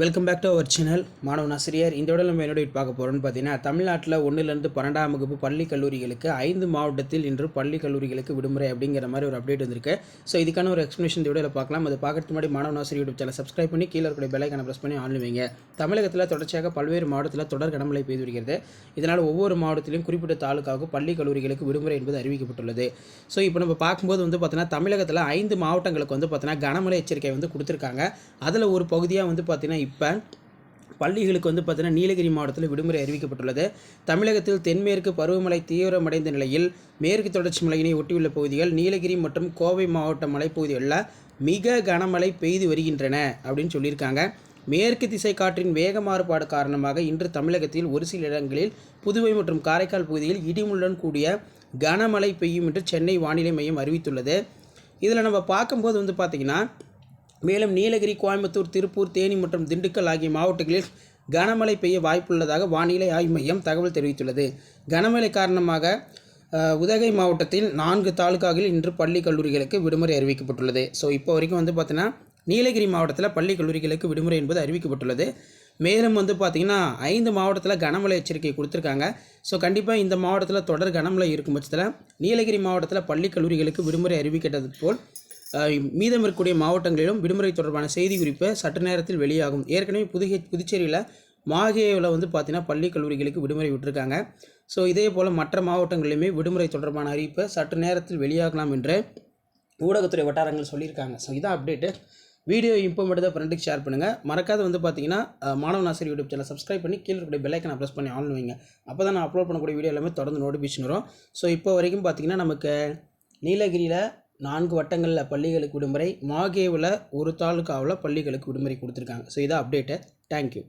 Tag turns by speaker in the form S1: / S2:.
S1: Welcome back to our channel மாணவன் ஆசிரியர் இந்த விட நம்ம என்னோட பார்க்க போகிறோம்னு பார்த்தீங்கன்னா தமிழ்நாட்டில் ஒன்றுலேருந்து பன்னெண்டாம் வகுப்பு பள்ளி கல்லூரிகளுக்கு ஐந்து மாவட்டத்தில் இன்று பள்ளி கல்லூரிகளுக்கு விடுமுறை அப்படிங்கிற மாதிரி ஒரு அப்டேட் வந்திருக்கு. ஸோ இதுக்கான ஒரு எக்ஸ்ப்ளனேஷன் இந்த வீடியோவில் பார்க்கலாம். அது பார்க்கறதுக்கு முன்னாடி மாணவன் ஆசிரியர் யூடியூப் சேனல் சப்ஸ்கிரைப் பண்ணி கீழே இருக்கிற பெல்லைக்கான ப்ரெஸ் பண்ணி ஆன் வைங்க. தமிழகத்தில் தொடர்ச்சியாக பல்வேறு மாவட்டத்தில் தொடர் கனமழை பெய்து வருகிறது. இதனால் ஒவ்வொரு மாவட்டத்திலும் குறிப்பிட்ட தாலுக்காவுக்கு பள்ளி கல்லூரிகளுக்கு விடுமுறை என்பது அறிவிக்கப்பட்டுள்ளது. ஸோ இப்போ நம்ம பார்க்கும்போது வந்து பார்த்தீங்கன்னா தமிழகத்தில் ஐந்து மாவட்டங்களுக்கு வந்து பார்த்தீங்கன்னா கனமழை எச்சரிக்கை வந்து கொடுத்துருக்காங்க. அதில் ஒரு பகுதியாக வந்து பார்த்தீங்கன்னா இப்போ பள்ளிகளுக்கு வந்து பார்த்திங்கன்னா நீலகிரி மாவட்டத்தில் விடுமுறை அறிவிக்கப்பட்டுள்ளது. தமிழகத்தில் தென்மேற்கு பருவமழை தீவிரமடைந்த நிலையில் மேற்கு தொடர்ச்சி மலையினை ஒட்டியுள்ள பகுதிகள் நீலகிரி மற்றும் கோவை மாவட்ட மலைப்பகுதிகளில் மிக கனமழை பெய்து வருகின்றன அப்படின்னு சொல்லியிருக்காங்க. மேற்கு திசை காற்றின் வேக மாறுபாடு காரணமாக இன்று தமிழகத்தில் ஒரு சில இடங்களில் புதுவை மற்றும் காரைக்கால் பகுதியில் இடிமுடன் கூடிய கனமழை பெய்யும் என்று சென்னை வானிலை மையம் அறிவித்துள்ளது. இதில் நம்ம பார்க்கும்போது வந்து பார்த்திங்கன்னா மேலும் நீலகிரி கோயம்புத்தூர் திருப்பூர் தேனி மற்றும் திண்டுக்கல் ஆகிய மாவட்டங்களில் கனமழை பெய்ய வாய்ப்புள்ளதாக வானிலை ஆய்வு மையம் தகவல் தெரிவித்துள்ளது. கனமழை காரணமாக உதகை மாவட்டத்தில் நான்கு தாலுகாவில் இன்று பள்ளி கல்லூரிகளுக்கு விடுமுறை அறிவிக்கப்பட்டுள்ளது. ஸோ இப்போ வரைக்கும் வந்து பார்த்தீங்கன்னா நீலகிரி மாவட்டத்தில் பள்ளி கல்லூரிகளுக்கு விடுமுறை என்பது அறிவிக்கப்பட்டுள்ளது. மேலும் வந்து பார்த்திங்கன்னா ஐந்து மாவட்டத்தில் கனமழை எச்சரிக்கை கொடுத்துருக்காங்க. ஸோ கண்டிப்பாக இந்த மாவட்டத்தில் தொடர் கனமழை இருக்கும் பட்சத்தில் நீலகிரி மாவட்டத்தில் பள்ளி கல்லூரிகளுக்கு விடுமுறை அறிவிக்கிட்டது போல் மீதம் இருக்கக்கூடிய மாவட்டங்களிலும் விடுமுறை தொடர்பான செய்தி குறிப்பு சற்று நேரத்தில் வெளியாகும். ஏற்கனவே புதுகை புதுச்சேரியில் மாகேவில் வந்து பார்த்தீங்கன்னா பள்ளி கல்லூரிகளுக்கு விடுமுறை விட்டுருக்காங்க. ஸோ இதே போல் மற்ற மாவட்டங்களிலுமே விடுமுறை தொடர்பான அறிவிப்பை சற்று நேரத்தில் வெளியாகலாம் என்று ஊடகத்துறை வட்டாரங்கள் சொல்லியிருக்காங்க. ஸோ இதான் அப்டேட்டு வீடியோ இம்பார்மெண்ட் ஃப்ரெண்டுக்கு ஷேர் பண்ணுங்கள் மறக்காத வந்து பார்த்தீங்கன்னா அஹ், மாணவன் ஆசிரியர் யூடியூப் சேனல் சப்ஸ்கிரைப் பண்ணி கீழே இருக்கக்கூடிய பெல்லைக்கனை ப்ரெஸ் பண்ணி ஆன் வைங்க. அப்போ தான் நான் அப்லோட் பண்ணக்கூடிய வீடியோ எல்லாமே தொடர்ந்து நோட்டிஃபிகேஷன் வரும். ஸோ இப்போ வரைக்கும் பார்த்தீங்கன்னா நமக்கு நீலகிரியில் நான்கு வட்டங்களில் பள்ளிகளுக்கு விடுமுறை மாகேவில் ஒரு தாலுக்காவில் பள்ளிகளுக்கு விடுமுறை கொடுத்துருக்காங்க. ஸோ இதான் அப்டேட்டு தேங்க்யூ